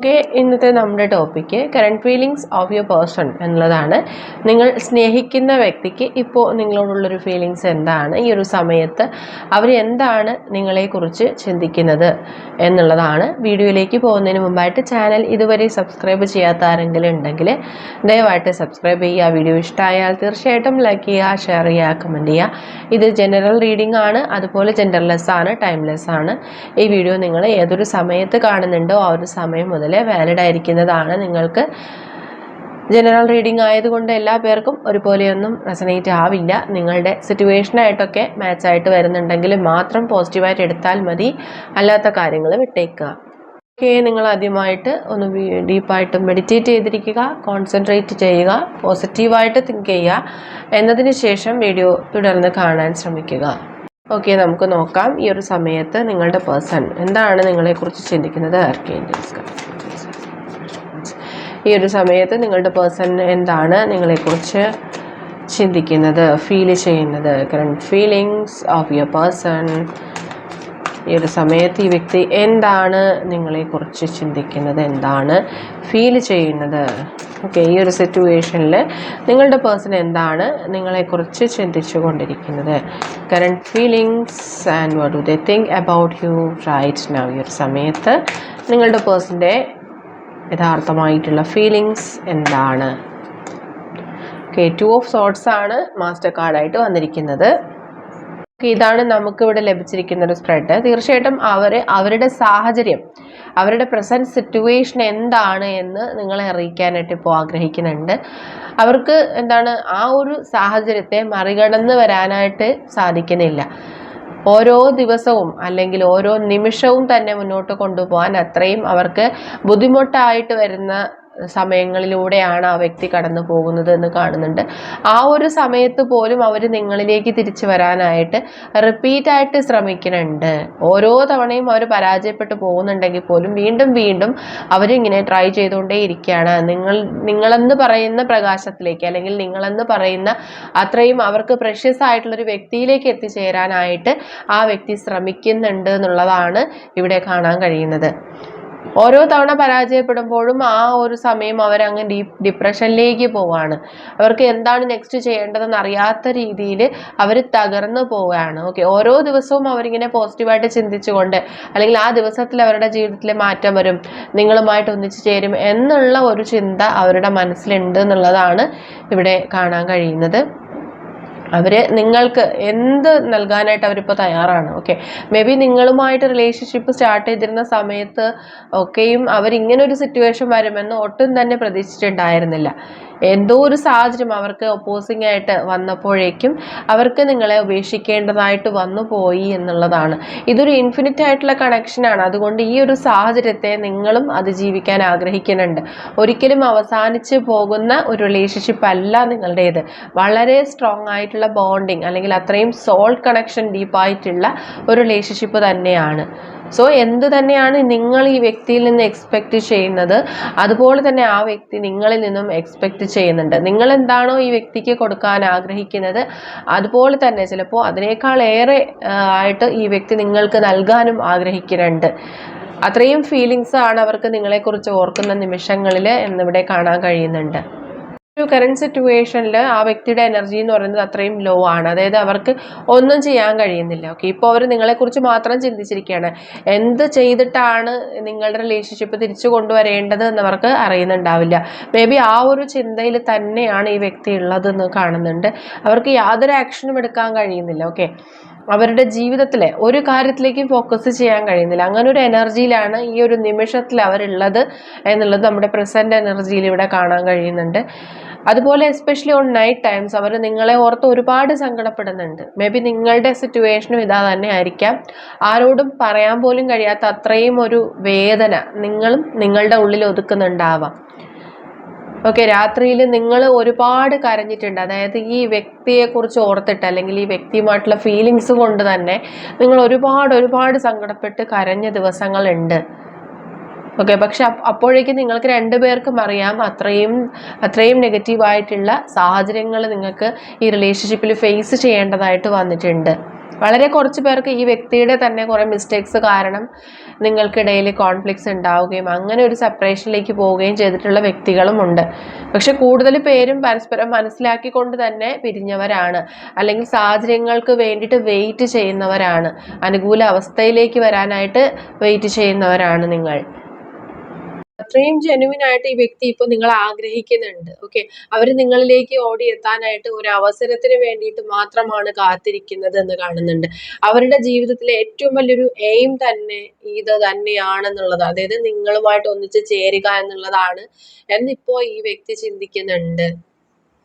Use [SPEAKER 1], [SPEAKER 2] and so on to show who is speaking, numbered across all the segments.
[SPEAKER 1] Okay ഇന്നത്തെ നമ്മുടെ topic current feelings of your person എന്നുള്ളതാണ്. നിങ്ങൾ സ്നേഹിക്കുന്ന വ്യക്തിക്ക് ഇപ്പോൾ നിങ്ങളോടുള്ളൊരു ഫീലിങ്സ് എന്താണ്? ഈ ഒരു സമയത്ത് അവർ എന്താണ് നിങ്ങളെക്കുറിച്ച് ചിന്തിക്കുന്നത് എന്നുള്ളതാണ്. വീഡിയോയിലേക്ക് പോകുന്നതിന് മുമ്പായിട്ട് ചാനൽ ഇതുവരെ സബ്സ്ക്രൈബ് ചെയ്യാത്ത ആരെങ്കിലും ഉണ്ടെങ്കിൽ ദയവായിട്ട് സബ്സ്ക്രൈബ് ചെയ്യുക. വീഡിയോ ഇഷ്ടമായാൽ തീർച്ചയായിട്ടും ലൈക്ക് ചെയ്യുക ഷെയർ ചെയ്യുക കമന്റ് ചെയ്യുക. ഇത് ജനറൽ റീഡിംഗ് ആണ്. അതുപോലെ ജെൻഡർലെസ് ആണ് ടൈംലെസ് ആണ്. ഈ വീഡിയോ നിങ്ങൾ ഏതൊരു സമയത്ത് കാണുന്നുണ്ടോ ആ ഒരു സമയം മുതൽ വാലിഡ് ആയിരിക്കുന്നതാണ് നിങ്ങൾക്ക് ജനറൽ റീഡിംഗ് ആയതുകൊണ്ട് എല്ലാ പേർക്കും ഒരുപോലെയൊന്നും റെസനേറ്റ് ആവില്ല. നിങ്ങളുടെ സിറ്റുവേഷനായിട്ടൊക്കെ മാച്ചായിട്ട് വരുന്നുണ്ടെങ്കിൽ മാത്രം പോസിറ്റീവായിട്ട് എടുത്താൽ മതി. അല്ലാത്ത കാര്യങ്ങൾ വിട്ടേക്കുക. ഓക്കെ നിങ്ങൾ ആദ്യമായിട്ട് ഒന്ന് ഡീപ്പായിട്ട് മെഡിറ്റേറ്റ് ചെയ്തിരിക്കുക കോൺസെൻട്രേറ്റ് ചെയ്യുക പോസിറ്റീവായിട്ട് തിങ്ക് ചെയ്യുക. എന്നതിന് ശേഷം വീഡിയോ തുടർന്ന് കാണാൻ ശ്രമിക്കുക. ഓക്കെ നമുക്ക് നോക്കാം ഈ ഒരു സമയത്ത് നിങ്ങളുടെ പേഴ്സൺ എന്താണ് നിങ്ങളെക്കുറിച്ച് ചിന്തിക്കുന്നത്? ആർക്കേഞ്ചൽസ് ഈ ഒരു സമയത്ത് നിങ്ങളുടെ പേഴ്സൺ എന്താണ് നിങ്ങളെക്കുറിച്ച് ചിന്തിക്കുന്നത് ഫീൽ ചെയ്യുന്നത്? Current feelings of your person ഈ ഒരു സമയത്ത് ഈ വ്യക്തി എന്താണ് നിങ്ങളെക്കുറിച്ച് ചിന്തിക്കുന്നത് എന്താണ് ഫീൽ ചെയ്യുന്നത്? ഓക്കെ ഈ ഒരു സിറ്റുവേഷനിൽ നിങ്ങളുടെ പേഴ്സൺ എന്താണ് നിങ്ങളെക്കുറിച്ച് ചിന്തിച്ചു കൊണ്ടിരിക്കുന്നത് current feelings and what do they think about you right now ഈ ഒരു സമയത്ത് നിങ്ങളുടെ പേഴ്സന്റെ യഥാർത്ഥമായിട്ടുള്ള ഫീലിങ്സ് എന്താണ്? ഓക്കെ ടു ഓഫ് സോട്ട്സ് ആണ് മാസ്റ്റർ കാർഡായിട്ട് വന്നിരിക്കുന്നത്. ഇതാണ് നമുക്കിവിടെ ലഭിച്ചിരിക്കുന്ന ഒരു സ്പ്രെഡ് തീർച്ചയായിട്ടും അവർ അവരുടെ സാഹചര്യം അവരുടെ പ്രസന്റ് സിറ്റുവേഷൻ എന്താണ് എന്ന് നിങ്ങളെ അറിയിക്കാനായിട്ട് ഇപ്പോൾ ആഗ്രഹിക്കുന്നുണ്ട്. അവർക്ക് എന്താണ് ആ ഒരു സാഹചര്യത്തെ മറികടന്ന് വരാനായിട്ട് സാധിക്കുന്നില്ല. ഓരോ ദിവസവും അല്ലെങ്കിൽ ഓരോ നിമിഷവും തന്നെ മുന്നോട്ട് കൊണ്ടുപോകാൻ അത്രയും അവർക്ക് ബുദ്ധിമുട്ടായിട്ട് വരുന്ന സമയങ്ങളിലൂടെയാണ് ആ വ്യക്തി കടന്നു പോകുന്നത് എന്ന് കാണുന്നുണ്ട്. ആ ഒരു സമയത്ത് പോലും അവർ നിങ്ങളിലേക്ക് തിരിച്ചു വരാനായിട്ട് റിപ്പീറ്റായിട്ട് ശ്രമിക്കുന്നുണ്ട്. ഓരോ തവണയും അവർ പരാജയപ്പെട്ടു പോകുന്നുണ്ടെങ്കിൽ പോലും വീണ്ടും വീണ്ടും അവരിങ്ങനെ ട്രൈ ചെയ്തുകൊണ്ടേ ഇരിക്കുകയാണ്. നിങ്ങൾ നിങ്ങളെന്ന് പറയുന്ന പ്രകാശത്തിലേക്ക് അല്ലെങ്കിൽ നിങ്ങളെന്ന് പറയുന്ന അത്രയും അവർക്ക് പ്രഷ്യസ് ആയിട്ടുള്ളൊരു വ്യക്തിയിലേക്ക് എത്തിച്ചേരാനായിട്ട് ആ വ്യക്തി ശ്രമിക്കുന്നുണ്ട് എന്നുള്ളതാണ് ഇവിടെ കാണാൻ കഴിയുന്നത്. ഓരോ തവണ പരാജയപ്പെടുമ്പോഴും ആ ഒരു സമയം അവരങ്ങ് ഡീപ് ഡിപ്രഷനിലേക്ക് പോവാണ്. അവർക്ക് എന്താണ് നെക്സ്റ്റ് ചെയ്യേണ്ടതെന്ന് അറിയാത്ത രീതിയിൽ അവർ തകർന്നു പോവുകയാണ്. ഓക്കെ ഓരോ ദിവസവും അവരിങ്ങനെ പോസിറ്റീവായിട്ട് ചിന്തിച്ചുകൊണ്ട് അല്ലെങ്കിൽ ആ ദിവസത്തിൽ അവരുടെ ജീവിതത്തിൽ മാറ്റം വരും നിങ്ങളുമായിട്ട് ഒന്നിച്ചു ചേരും എന്നുള്ള ഒരു ചിന്ത അവരുടെ മനസ്സിലുണ്ട് എന്നുള്ളതാണ് ഇവിടെ കാണാൻ കഴിയുന്നത്. അവർ നിങ്ങൾക്ക് എന്ത് നൽകാനായിട്ട് അവരിപ്പോൾ തയ്യാറാണ് ഓക്കെ മേ ബി നിങ്ങളുമായിട്ട് റിലേഷൻഷിപ്പ് സ്റ്റാർട്ട് ചെയ്തിരുന്ന സമയത്ത് ഒക്കെയും അവരിങ്ങനെ ഒരു സിറ്റുവേഷൻ വരുമെന്ന് ഒട്ടും തന്നെ പ്രതീക്ഷിച്ചിട്ടുണ്ടായിരുന്നില്ല. എന്തോ ഒരു സാഹചര്യം അവർക്ക് ഒപ്പോസിംഗ് ആയിട്ട് വന്നപ്പോഴേക്കും അവർക്ക് നിങ്ങളെ ഉപേക്ഷിക്കേണ്ടതായിട്ട് വന്നു പോയി എന്നുള്ളതാണ്. ഇതൊരു ഇൻഫിനിറ്റ് ആയിട്ടുള്ള കണക്ഷനാണ് അതുകൊണ്ട് ഈ ഒരു സാഹചര്യത്തെ നിങ്ങളും അതിജീവിക്കാൻ ആഗ്രഹിക്കുന്നുണ്ട്. ഒരിക്കലും അവസാനിച്ച് പോകുന്ന ഒരു റിലേഷൻഷിപ്പ് അല്ല നിങ്ങളുടേത്. വളരെ സ്ട്രോങ് ആയിട്ടുള്ള ബോണ്ടിങ് അല്ലെങ്കിൽ അത്രയും സോൾ കണക്ഷൻ ഡീപ്പായിട്ടുള്ള ഒരു റിലേഷൻഷിപ്പ് തന്നെയാണ്. സോ എന്ത് തന്നെയാണ് നിങ്ങൾ ഈ വ്യക്തിയിൽ നിന്ന് എക്സ്പെക്റ്റ് ചെയ്യുന്നത്? അതുപോലെ തന്നെ ആ വ്യക്തി നിങ്ങളിൽ നിന്നും എക്സ്പെക്റ്റ് ചെയ്യുന്നുണ്ട്. നിങ്ങൾ എന്താണോ ഈ വ്യക്തിക്ക് കൊടുക്കാൻ ആഗ്രഹിക്കുന്നത്? അതുപോലെ തന്നെ ചിലപ്പോൾ അതിനേക്കാൾ ഏറെ ആയിട്ട് ഈ വ്യക്തി നിങ്ങൾക്ക് നൽകാനും ആഗ്രഹിക്കുന്നുണ്ട്. അത്രയും ഫീലിങ്സ് ആണ് അവർക്ക് നിങ്ങളെക്കുറിച്ച് ഓർക്കുന്ന നിമിഷങ്ങളിൽ എന്നിവിടെ കാണാൻ കഴിയുന്നുണ്ട്. ഒരു കറണ്ട് സിറ്റുവേഷനിൽ ആ വ്യക്തിയുടെ എനർജി എന്ന് പറയുന്നത് അത്രയും ലോ ആണ്. അതായത് അവർക്ക് ഒന്നും ചെയ്യാൻ കഴിയുന്നില്ല. ഓക്കെ ഇപ്പോൾ അവർ നിങ്ങളെക്കുറിച്ച് മാത്രം ചിന്തിച്ചിരിക്കുകയാണ്. എന്ത് ചെയ്തിട്ടാണ് നിങ്ങളുടെ റിലേഷൻഷിപ്പ് തിരിച്ചു കൊണ്ടുവരേണ്ടത് എന്നവർക്ക് അറിയുന്നുണ്ടാവില്ല. മേ ബി ആ ഒരു ചിന്തയിൽ തന്നെയാണ് ഈ വ്യക്തി ഉള്ളതെന്ന് കാണുന്നുണ്ട്. അവർക്ക് യാതൊരു ആക്ഷനും എടുക്കാൻ കഴിയുന്നില്ല. ഓക്കെ അവരുടെ ജീവിതത്തിലെ ഒരു കാര്യത്തിലേക്കും ഫോക്കസ് ചെയ്യാൻ കഴിയുന്നില്ല. അങ്ങനെ ഒരു എനർജിയിലാണ് ഈ ഒരു നിമിഷത്തിൽ അവരുള്ളത് എന്നുള്ളത് നമ്മുടെ പ്രസന്റ് എനർജിയിൽ ഇവിടെ കാണാൻ കഴിയുന്നുണ്ട്. അതുപോലെ എസ്പെഷ്യലി ഓൺ നൈറ്റ് ടൈംസ് അവർ നിങ്ങളെ ഓർത്ത് ഒരുപാട് സങ്കടപ്പെടുന്നുണ്ട്. മേ ബി നിങ്ങളുടെ സിറ്റുവേഷനും ഇതാ തന്നെ ആയിരിക്കാം. ആരോടും പറയാൻ പോലും കഴിയാത്ത അത്രയും ഒരു വേദന നിങ്ങളും നിങ്ങളുടെ ഉള്ളിൽ ഒതുക്കുന്നുണ്ടാവാം. ഓക്കെ രാത്രിയിൽ നിങ്ങൾ ഒരുപാട് കരഞ്ഞിട്ടുണ്ട്. അതായത് ഈ വ്യക്തിയെക്കുറിച്ച് ഓർത്തിട്ട് അല്ലെങ്കിൽ ഈ വ്യക്തിയുമായിട്ടുള്ള ഫീലിങ്സ് കൊണ്ട് തന്നെ നിങ്ങൾ ഒരുപാട് ഒരുപാട് സങ്കടപ്പെട്ട് കരഞ്ഞ ദിവസങ്ങളുണ്ട്. ഓക്കെ പക്ഷെ അപ്പോഴേക്കും നിങ്ങൾക്ക് രണ്ടുപേർക്കും അറിയാം അത്രയും അത്രയും നെഗറ്റീവായിട്ടുള്ള സാഹചര്യങ്ങൾ നിങ്ങൾക്ക് ഈ റിലേഷൻഷിപ്പിൽ ഫേസ് ചെയ്യേണ്ടതായിട്ട് വന്നിട്ടുണ്ട്. വളരെ കുറച്ച് പേർക്ക് ഈ വ്യക്തിയുടെ തന്നെ കുറേ മിസ്റ്റേക്സ് കാരണം നിങ്ങൾക്കിടയിൽ കോൺഫ്ലിക്ട്സ് ഉണ്ടാവുകയും അങ്ങനെ ഒരു സെപ്പറേഷനിലേക്ക് പോവുകയും ചെയ്തിട്ടുള്ള വ്യക്തികളും ഉണ്ട്. പക്ഷെ കൂടുതൽ പേരും പരസ്പരം മനസ്സിലാക്കിക്കൊണ്ട് തന്നെ പിരിഞ്ഞവരാണ്. അല്ലെങ്കിൽ സാഹചര്യങ്ങൾക്ക് വേണ്ടിയിട്ട് വെയിറ്റ് ചെയ്യുന്നവരാണ്. അനുകൂല അവസ്ഥയിലേക്ക് വരാനായിട്ട് വെയിറ്റ് ചെയ്യുന്നവരാണ് നിങ്ങൾ. അത്രയും ജെനുവിൻ ആയിട്ട് ഈ വ്യക്തി ഇപ്പോൾ നിങ്ങൾ ആഗ്രഹിക്കുന്നുണ്ട് ഓക്കെ അവർ നിങ്ങളിലേക്ക് ഓടി എത്താനായിട്ട് ഒരു അവസരത്തിന് വേണ്ടിയിട്ട് മാത്രമാണ് കാത്തിരിക്കുന്നത് എന്ന് കാണുന്നുണ്ട്. അവരുടെ ജീവിതത്തിലെ ഏറ്റവും വലിയൊരു എയിം തന്നെ ഇത് തന്നെയാണെന്നുള്ളത്. അതായത് നിങ്ങളുമായിട്ട് ഒന്നിച്ച് ചേരുക എന്നുള്ളതാണ് എന്നിപ്പോ ഈ വ്യക്തി ചിന്തിക്കുന്നുണ്ട്.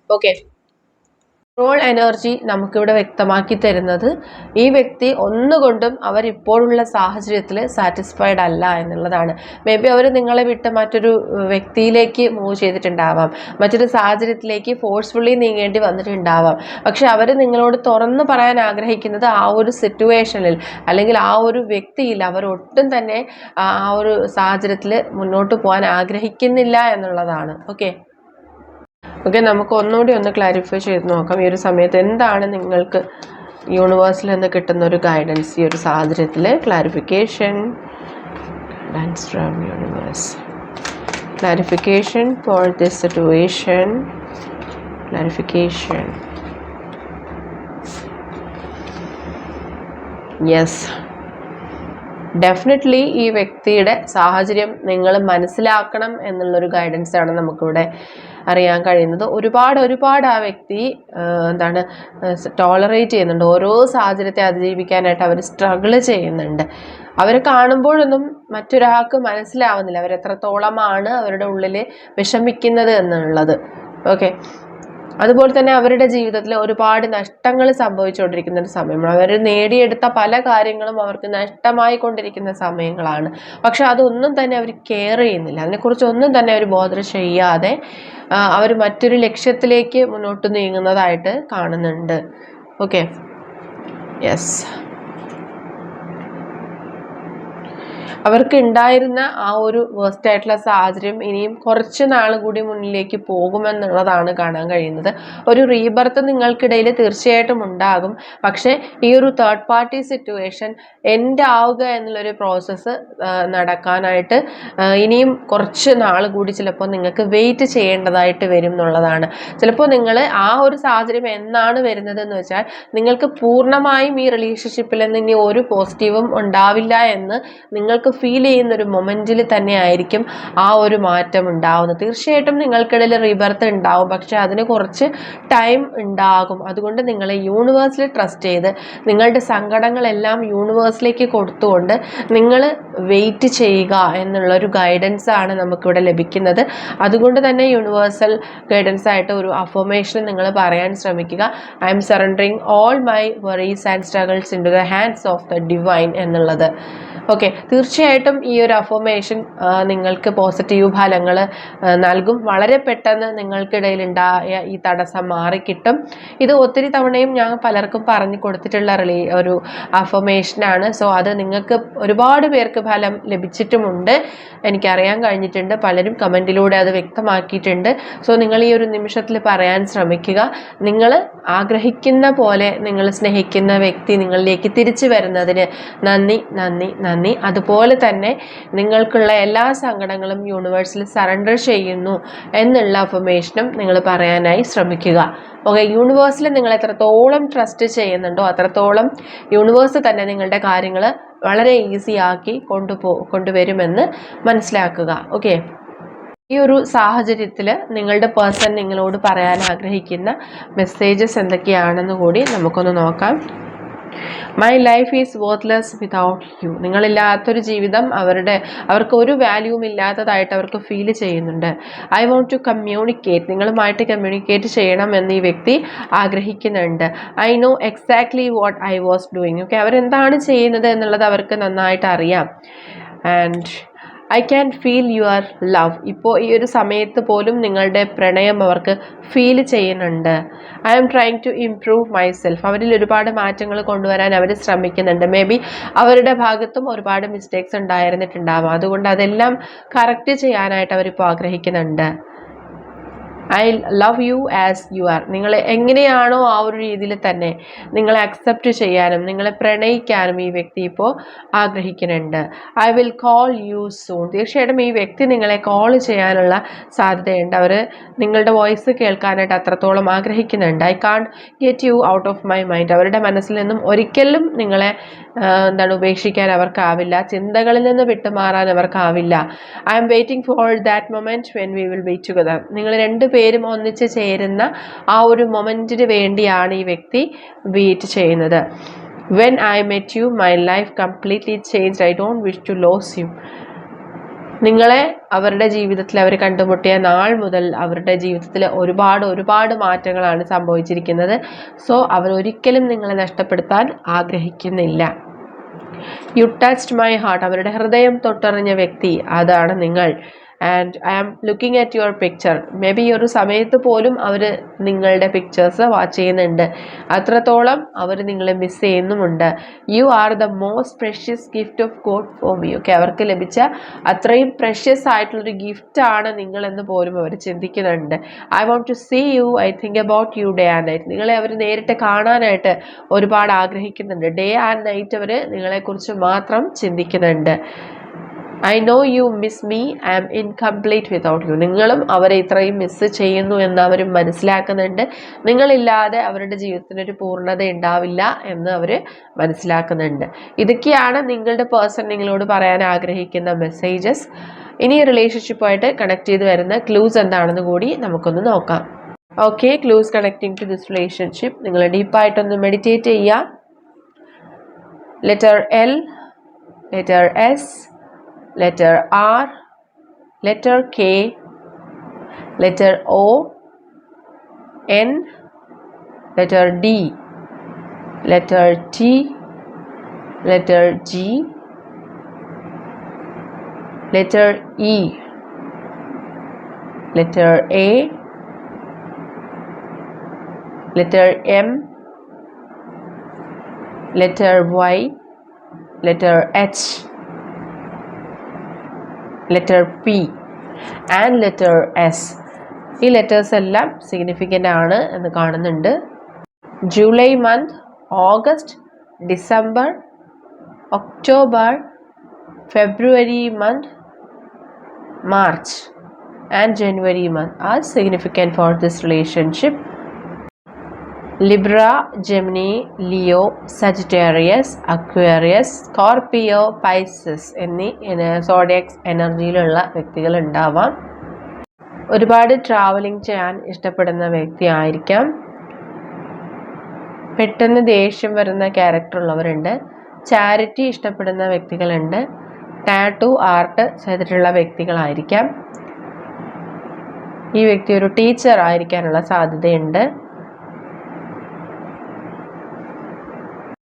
[SPEAKER 1] ഓക്കെ കൺട്രോൾ എനർജി നമുക്കിവിടെ വ്യക്തമാക്കി തരുന്നത് ഈ വ്യക്തി ഒന്നുകൊണ്ടും അവരിപ്പോഴുള്ള സാഹചര്യത്തിൽ സാറ്റിസ്ഫൈഡ് അല്ല എന്നുള്ളതാണ്. മേ ബി അവർ നിങ്ങളെ വിട്ട് മറ്റൊരു വ്യക്തിയിലേക്ക് മൂവ് ചെയ്തിട്ടുണ്ടാവാം. മറ്റൊരു സാഹചര്യത്തിലേക്ക് ഫോഴ്സ്ഫുള്ളി നീങ്ങേണ്ടി വന്നിട്ടുണ്ടാവാം. പക്ഷെ അവർ നിങ്ങളോട് തുറന്നു പറയാൻ ആഗ്രഹിക്കുന്നത് ആ ഒരു സിറ്റുവേഷനിൽ അല്ലെങ്കിൽ ആ ഒരു വ്യക്തിയിൽ അവർ ഒട്ടും തന്നെ ആ ഒരു സാഹചര്യത്തിൽ മുന്നോട്ട് പോകാൻ ആഗ്രഹിക്കുന്നില്ല എന്നുള്ളതാണ്. ഓക്കെ ഓക്കെ നമുക്ക് ഒന്നുകൂടി ഒന്ന് ക്ലാരിഫൈ ചെയ്ത് നോക്കാം. ഈ ഒരു സമയത്ത് എന്താണ് നിങ്ങൾക്ക് യൂണിവേഴ്സിൽ നിന്ന് കിട്ടുന്ന ഒരു ഗൈഡൻസ് ഈ ഒരു സാഹചര്യത്തിൽ clarification guidance from universe clarification for this situation clarification yes definitely ഈ വ്യക്തിയുടെ സാഹചര്യം നിങ്ങൾ മനസ്സിലാക്കണം എന്നുള്ളൊരു ഗൈഡൻസാണ് നമുക്കിവിടെ അറിയാൻ കഴിയുന്നത്. ഒരുപാട് ഒരുപാട് ആ വ്യക്തി എന്താണ് ടോളറേറ്റ് ചെയ്യുന്നുണ്ട്. ഓരോ സാഹചര്യത്തെ അതിജീവിക്കാനായിട്ട് അവർ സ്ട്രഗിൾ ചെയ്യുന്നുണ്ട്. അവരെ കാണുമ്പോഴൊന്നും മറ്റൊരാൾക്ക് മനസ്സിലാവുന്നില്ല. അവരെത്രത്തോളമാണ് അവരുടെ ഉള്ളിൽ വിഷമിക്കുന്നത് എന്നുള്ളത്. ഓക്കെ അതുപോലെ തന്നെ അവരുടെ ജീവിതത്തിൽ ഒരുപാട് നഷ്ടങ്ങൾ സംഭവിച്ചുകൊണ്ടിരിക്കുന്ന ഒരു സമയമാണ് അവർ നേടിയെടുത്ത പല കാര്യങ്ങളും അവർക്ക് നഷ്ടമായി കൊണ്ടിരിക്കുന്ന സമയങ്ങളാണ്. പക്ഷെ അതൊന്നും തന്നെ അവർ കെയർ ചെയ്യുന്നില്ല. അതിനെക്കുറിച്ച് ഒന്നും തന്നെ അവർ ബോധം ചെയ്യാതെ അവർ മറ്റൊരു ലക്ഷ്യത്തിലേക്ക് മുന്നോട്ട് നീങ്ങുന്നതായിട്ട് കാണുന്നുണ്ട്. ഓക്കെ യെസ് അവർക്ക് ഉണ്ടായിരുന്ന ആ ഒരു വേസ്റ്റ് ആയിട്ടുള്ള സാഹചര്യം ഇനിയും കുറച്ച് നാൾ കൂടി മുന്നിലേക്ക് പോകുമെന്നുള്ളതാണ് കാണാൻ കഴിയുന്നത്. ഒരു റീബർത്ത് നിങ്ങൾക്കിടയിൽ തീർച്ചയായിട്ടും ഉണ്ടാകും. പക്ഷേ ഈ ഒരു തേർഡ് പാർട്ടി സിറ്റുവേഷൻ എൻഡ് ആവുക എന്നുള്ളൊരു പ്രോസസ്സ് നടക്കാനായിട്ട് ഇനിയും കുറച്ച് നാൾ കൂടി ചിലപ്പോൾ നിങ്ങൾക്ക് വെയിറ്റ് ചെയ്യേണ്ടതായിട്ട് വരും എന്നുള്ളതാണ്. ചിലപ്പോൾ നിങ്ങൾ ആ ഒരു സാഹചര്യം എന്നാണ് വരുന്നത് എന്ന് വെച്ചാൽ നിങ്ങൾക്ക് പൂർണമായും ഈ റിലേഷൻഷിപ്പിൽ നിന്ന് ഇനി ഒരു പോസിറ്റീവും ഉണ്ടാവില്ല എന്ന് നിങ്ങൾക്ക് നിങ്ങൾക്ക് ഫീൽ ചെയ്യുന്ന ഒരു മൊമെന്റിൽ തന്നെ ആയിരിക്കും ആ ഒരു മാറ്റം ഉണ്ടാവുന്നത്. തീർച്ചയായിട്ടും നിങ്ങൾക്കിടയിൽ റീബർത്ത് ഉണ്ടാവും. പക്ഷേ അതിന് കുറച്ച് ടൈം ഉണ്ടാകും. അതുകൊണ്ട് നിങ്ങളെ യൂണിവേഴ്സിൽ ട്രസ്റ്റ് ചെയ്ത് നിങ്ങളുടെ സങ്കടങ്ങളെല്ലാം യൂണിവേഴ്സിലേക്ക് കൊടുത്തുകൊണ്ട് നിങ്ങൾ വെയിറ്റ് ചെയ്യുക എന്നുള്ളൊരു ഗൈഡൻസ് ആണ് നമുക്കിവിടെ ലഭിക്കുന്നത്. അതുകൊണ്ട് തന്നെ യൂണിവേഴ്സൽ ഗൈഡൻസ് ആയിട്ട് ഒരു അഫോമേഷൻ നിങ്ങൾ പറയാൻ ശ്രമിക്കുക. I'm surrendering all my worries and struggles into the hands of the divine എന്നുള്ളത് ഓക്കെ തീർച്ചയായിട്ടും ഈ ഒരു അഫോമേഷൻ നിങ്ങൾക്ക് പോസിറ്റീവ് ഫലങ്ങൾ നൽകും. വളരെ പെട്ടെന്ന് നിങ്ങൾക്കിടയിൽ ഉണ്ടായ ഈ തടസ്സം മാറിക്കിട്ടും. ഇത് ഒത്തിരി തവണയും ഞാൻ പലർക്കും പറഞ്ഞു കൊടുത്തിട്ടുള്ള റിലേ ഒരു അഫോമേഷനാണ് സോ അത് നിങ്ങൾക്ക് ഒരുപാട് പേർക്ക് ഫലം ലഭിച്ചിട്ടുമുണ്ട്. എനിക്കറിയാൻ കഴിഞ്ഞിട്ടുണ്ട്. പലരും കമന്റിലൂടെ അത് വ്യക്തമാക്കിയിട്ടുണ്ട്. സോ നിങ്ങൾ ഈ ഒരു നിമിഷത്തിൽ പറയാൻ ശ്രമിക്കുക. നിങ്ങൾ ആഗ്രഹിക്കുന്ന പോലെ നിങ്ങൾ സ്നേഹിക്കുന്ന വ്യക്തി നിങ്ങളിലേക്ക് തിരിച്ചു വരുന്നതിന് നന്ദി നന്ദി നന്ദി. അതുപോലെ തന്നെ നിങ്ങൾക്കുള്ള എല്ലാ സങ്കടങ്ങളും യൂണിവേഴ്സിൽ സറണ്ടർ ചെയ്യുന്നു എന്നുള്ള അഫർമേഷനും നിങ്ങൾ പറയാനായി ശ്രമിക്കുക. ഓക്കെ യൂണിവേഴ്സിൽ നിങ്ങൾ എത്രത്തോളം ട്രസ്റ്റ് ചെയ്യുന്നുണ്ടോ അത്രത്തോളം യൂണിവേഴ്സ് തന്നെ നിങ്ങളുടെ കാര്യങ്ങൾ വളരെ ഈസി ആക്കി കൊണ്ടുപോ കൊണ്ടുവരുമെന്ന് മനസ്സിലാക്കുക. ഓക്കെ ഈ ഒരു സാഹചര്യത്തിൽ നിങ്ങളുടെ പേഴ്സൺ നിങ്ങളോട് പറയാൻ ആഗ്രഹിക്കുന്ന മെസ്സേജസ് എന്തൊക്കെയാണെന്ന് കൂടി നമുക്കൊന്ന് നോക്കാം. My life is worthless without you നിങ്ങളില്ലാത്തൊരു ജീവിതം അവരുടെ അവർക്ക് ഒരു വാല്യൂവും ഇല്ലാത്തതായിട്ട് അവർക്ക് ഫീൽ ചെയ്യുന്നുണ്ട്. ഐ വോണ്ട് ടു കമ്മ്യൂണിക്കേറ്റ് നിങ്ങളുമായിട്ട് കമ്മ്യൂണിക്കേറ്റ് ചെയ്യണം എന്ന് ഈ വ്യക്തി ആഗ്രഹിക്കുന്നുണ്ട്. I know exactly what I was doing okay അവരെന്താണ് ചെയ്യുന്നത് എന്നുള്ളത് അവർക്ക് നന്നായിട്ട് അറിയാം. And I can feel your love ഇപ്പോൾ ഈ ഒരു സമയത്ത് പോലും നിങ്ങളുടെ പ്രണയം അവർക്ക് ഫീൽ ചെയ്യുന്നുണ്ട്. I am trying to improve myself അവരിൽ ഒരുപാട് മാറ്റങ്ങൾ കൊണ്ടുവരാൻ അവർ ശ്രമിക്കുന്നുണ്ട്. മേ ബി അവരുടെ ഭാഗത്തും ഒരുപാട് മിസ്റ്റേക്സ് ഉണ്ടായിരുന്നിട്ടുണ്ടാവാം. അതുകൊണ്ട് അതെല്ലാം കറക്റ്റ് ചെയ്യാനായിട്ട് അവരിപ്പോൾ ആഗ്രഹിക്കുന്നുണ്ട്. I love you as you are നിങ്ങൾ എങ്ങനെയാണോ ആ ഒരു രീതിയിൽ തന്നെ നിങ്ങളെ അക്സെപ്റ്റ് ചെയ്യാനും നിങ്ങളെ പ്രണയിക്കാനും ഈ വ്യക്തി ഇപ്പോൾ ആഗ്രഹിക്കുന്നുണ്ട്. I will call you soon തീർച്ചയായിട്ടും ഈ വ്യക്തി നിങ്ങളെ കോൾ ചെയ്യാനുള്ള സാധ്യതയുണ്ട്. അവർ നിങ്ങളുടെ വോയിസ് കേൾക്കാനായിട്ട് അത്രത്തോളം ആഗ്രഹിക്കുന്നുണ്ട്. I can't get you out of my mind അവരുടെ മനസ്സിൽ നിന്നും ഒരിക്കലും നിങ്ങളെ എന്താണ് ഉപേക്ഷിക്കാൻ അവർക്കാവില്ല. ചിന്തകളിൽ നിന്ന് വിട്ടുമാറാൻ അവർക്കാവില്ല. I'm waiting for that moment when we will wait together നിങ്ങൾ രണ്ട് ഒന്നിച്ച് ചേരുന്ന ആ ഒരു മൊമെന്റിന് വേണ്ടിയാണ് ഈ വ്യക്തി വെയിറ്റ് ചെയ്യുന്നത്. When I met you my life completely change I don't wish to lose you നിങ്ങളെ അവരുടെ ജീവിതത്തിൽ അവർ കണ്ടുമുട്ടിയ നാൾ മുതൽ അവരുടെ ജീവിതത്തിൽ ഒരുപാട് ഒരുപാട് മാറ്റങ്ങളാണ് സംഭവിച്ചിരിക്കുന്നത്. സോ അവർ ഒരിക്കലും നിങ്ങളെ നഷ്ടപ്പെടുത്താൻ ആഗ്രഹിക്കുന്നില്ല. യു ടച്ച്ഡ് മൈ ഹാർട്ട് അവരുടെ ഹൃദയം തൊട്ടറിഞ്ഞ വ്യക്തി അതാണ് നിങ്ങൾ. And I am looking at your picture maybe ഈ ഒരു സമയത്ത് പോലും അവർ നിങ്ങളുടെ പിക്ചേഴ്സ് വാച്ച് ചെയ്യുന്നുണ്ട്. അത്രത്തോളം അവർ നിങ്ങളെ മിസ് ചെയ്യുന്നുമുണ്ട്. You are the most precious gift of God for me okay അവർക്ക് ലഭിച്ച അത്രയും പ്രഷ്യസ് ആയിട്ടുള്ളൊരു ഗിഫ്റ്റാണ് നിങ്ങളെന്ന് പോലും അവർ ചിന്തിക്കുന്നുണ്ട്. I want to see you I think about you day and night നിങ്ങളെ അവർ നേരിട്ട് കാണാനായിട്ട് ഒരുപാട് ആഗ്രഹിക്കുന്നുണ്ട്. ഡേ ആൻഡ് നൈറ്റ് അവർ നിങ്ങളെക്കുറിച്ച് മാത്രം ചിന്തിക്കുന്നുണ്ട്. I know you miss me I am incomplete without you നിങ്ങളും അവരെ ഇത്രയും മിസ്സ് ചെയ്യുന്നു എന്ന് അവർ മനസ്സിലാക്കുന്നുണ്ട്. നിങ്ങളില്ലാതെ അവരുടെ ജീവിതത്തിനൊരു പൂർണത ഉണ്ടാവില്ല എന്ന് അവർ മനസ്സിലാക്കുന്നുണ്ട്. ഇതൊക്കെയാണ് നിങ്ങളുടെ പേഴ്സൺ നിങ്ങളോട് പറയാൻ ആഗ്രഹിക്കുന്ന മെസ്സേജസ് ഇനി റിലേഷൻഷിപ്പുമായിട്ട് കണക്ട് ചെയ്ത് വരുന്ന ക്ലൂസ് എന്താണെന്ന് കൂടി നമുക്കൊന്ന് നോക്കാം. Okay clues connecting to this relationship നിങ്ങൾ ഡീപ്പായിട്ടൊന്ന് മെഡിറ്റേറ്റ് ചെയ്യുക. Letter L letter S letter R, letter K, letter O, N, letter D, letter T, letter G, letter E, letter A, letter M, letter Y, letter H. Letter P and letter S ഈ letters എല്ലാം significant ആണ് എന്ന് കാണുന്നുണ്ട്. July month August December October February month March and January month are significant for this relationship Libra Gemini Leo Sagittarius Aquarius Scorpio Pisces എന്നീ zodiacs എനർജിയിലുള്ള വ്യക്തികൾ ഉണ്ടാവാം. ഒരുപാട് travelling ചെയ്യാൻ ഇഷ്ടപ്പെടുന്ന വ്യക്തി ആയിരിക്കാം. പെട്ടെന്ന് ദേഷ്യം വരുന്ന ക്യാരക്ടർ ഉള്ളവരുണ്ട്. ചാരിറ്റി ഇഷ്ടപ്പെടുന്ന വ്യക്തികളുണ്ട്. ടാറ്റു ആർട്ട് ചെയ്തിട്ടുള്ള വ്യക്തികളായിരിക്കാം. ഈ വ്യക്തി ഒരു ടീച്ചർ ആയിരിക്കാനുള്ള സാധ്യതയുണ്ട്.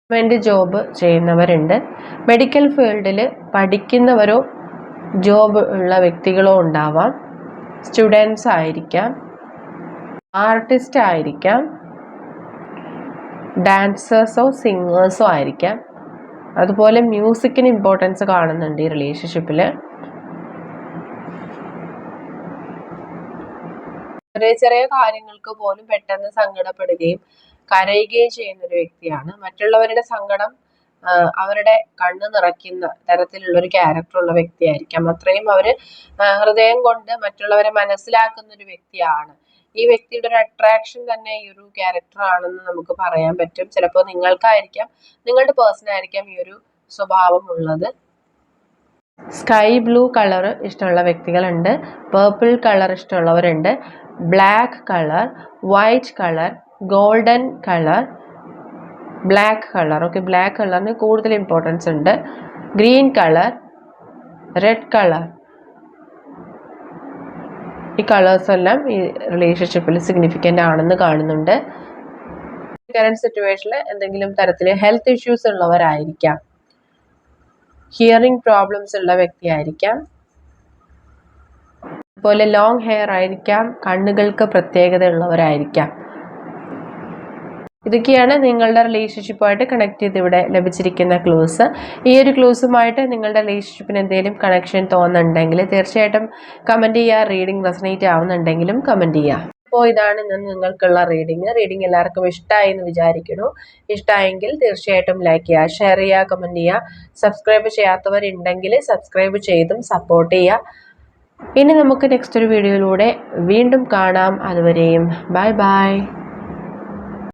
[SPEAKER 1] ഗവൺമെന്റ് ജോബ് ചെയ്യുന്നവരുണ്ട്. മെഡിക്കൽ ഫീൽഡിൽ പഠിക്കുന്നവരോ ജോബ് ഉള്ള വ്യക്തികളോ ഉണ്ടാവാം. സ്റ്റുഡൻസ് ആയിരിക്കാം. ആർട്ടിസ്റ്റ് ആയിരിക്കാം. ഡാൻസേഴ്സോ സിംഗേഴ്സോ ആയിരിക്കാം. അതുപോലെ മ്യൂസിക്കിന് ഇമ്പോർട്ടൻസ് കാണുന്നുണ്ട് ഈ റിലേഷൻഷിപ്പിൽ ചെറിയ ചെറിയ കാര്യങ്ങൾക്ക് പോലും പെട്ടെന്ന് സങ്കടപ്പെടുകയും കരയുകയും ചെയ്യുന്ന ഒരു വ്യക്തിയാണ്. മറ്റുള്ളവരുടെ സങ്കടം അവരുടെ കണ്ണ് നിറയ്ക്കുന്ന തരത്തിലുള്ള ഒരു ക്യാരക്ടർ ഉള്ള വ്യക്തിയായിരിക്കാം. അത്രയും അവർ ഹൃദയം കൊണ്ട് മറ്റുള്ളവരെ മനസ്സിലാക്കുന്ന ഒരു വ്യക്തിയാണ്. ഈ വ്യക്തിയുടെ ഒരു അട്രാക്ഷൻ തന്നെ ഈ ഒരു ക്യാരക്ടർ ആണെന്ന് നമുക്ക് പറയാൻ പറ്റും. ചിലപ്പോൾ നിങ്ങൾക്കായിരിക്കാം നിങ്ങളുടെ പേഴ്സൺ ആയിരിക്കാം ഈ ഒരു സ്വഭാവം ഉള്ളത്. സ്കൈ ബ്ലൂ കളർ ഇഷ്ടമുള്ള വ്യക്തികളുണ്ട്. Purple colour ഇഷ്ടമുള്ളവരുണ്ട്. Black colour white colour golden colour black colour. Okay black കളറിന് കൂടുതൽ ഇമ്പോർട്ടൻസ് ഉണ്ട്. Green colour red colour. ഈ കളേഴ്സ് എല്ലാം ഈ റിലേഷൻഷിപ്പിൽ സിഗ്നിഫിക്കന്റ് ആണെന്ന് കാണുന്നുണ്ട്. കറണ്ട് സിറ്റുവേഷനിൽ എന്തെങ്കിലും തരത്തിൽ ഹെൽത്ത് ഇഷ്യൂസ് ഉള്ളവരായിരിക്കാം. ഹിയറിംഗ് പ്രോബ്ലംസ് ഉള്ള വ്യക്തിയായിരിക്കാം. അതുപോലെ ലോങ് ഹെയർ ആയിരിക്കാം. കണ്ണുകൾക്ക് പ്രത്യേകത ഉള്ളവരായിരിക്കാം ഇതൊക്കെയാണ് നിങ്ങളുടെ റിലേഷൻഷിപ്പുമായിട്ട് കണക്ട് ചെയ്ത് ഇവിടെ ലഭിച്ചിരിക്കുന്ന ക്ലൂസ് ഈ ഒരു ക്ലൂസുമായിട്ട് നിങ്ങളുടെ റിലേഷൻഷിപ്പിന് എന്തെങ്കിലും കണക്ഷൻ തോന്നുന്നുണ്ടെങ്കിൽ തീർച്ചയായിട്ടും കമന്റ് ചെയ്യുക റീഡിംഗ് റെസനേറ്റ് ആവുന്നുണ്ടെങ്കിലും കമന്റ് ചെയ്യുക. അപ്പോൾ ഇതാണ് ഇന്ന് നിങ്ങൾക്കുള്ള റീഡിങ് റീഡിങ് എല്ലാവർക്കും ഇഷ്ടമായി എന്ന് വിചാരിക്കുന്നു. ഇഷ്ടമായെങ്കിൽ തീർച്ചയായിട്ടും ലൈക്ക് ചെയ്യുക ഷെയർ ചെയ്യുക കമന്റ് ചെയ്യുക. സബ്സ്ക്രൈബ് ചെയ്യാത്തവരുണ്ടെങ്കിൽ സബ്സ്ക്രൈബ് ചെയ്തും സപ്പോർട്ട് ചെയ്യുക. ഇനി നമുക്ക് നെക്സ്റ്റ് ഒരു വീഡിയോയിലൂടെ വീണ്ടും കാണാം. അതുവരെയും ബൈ ബൈ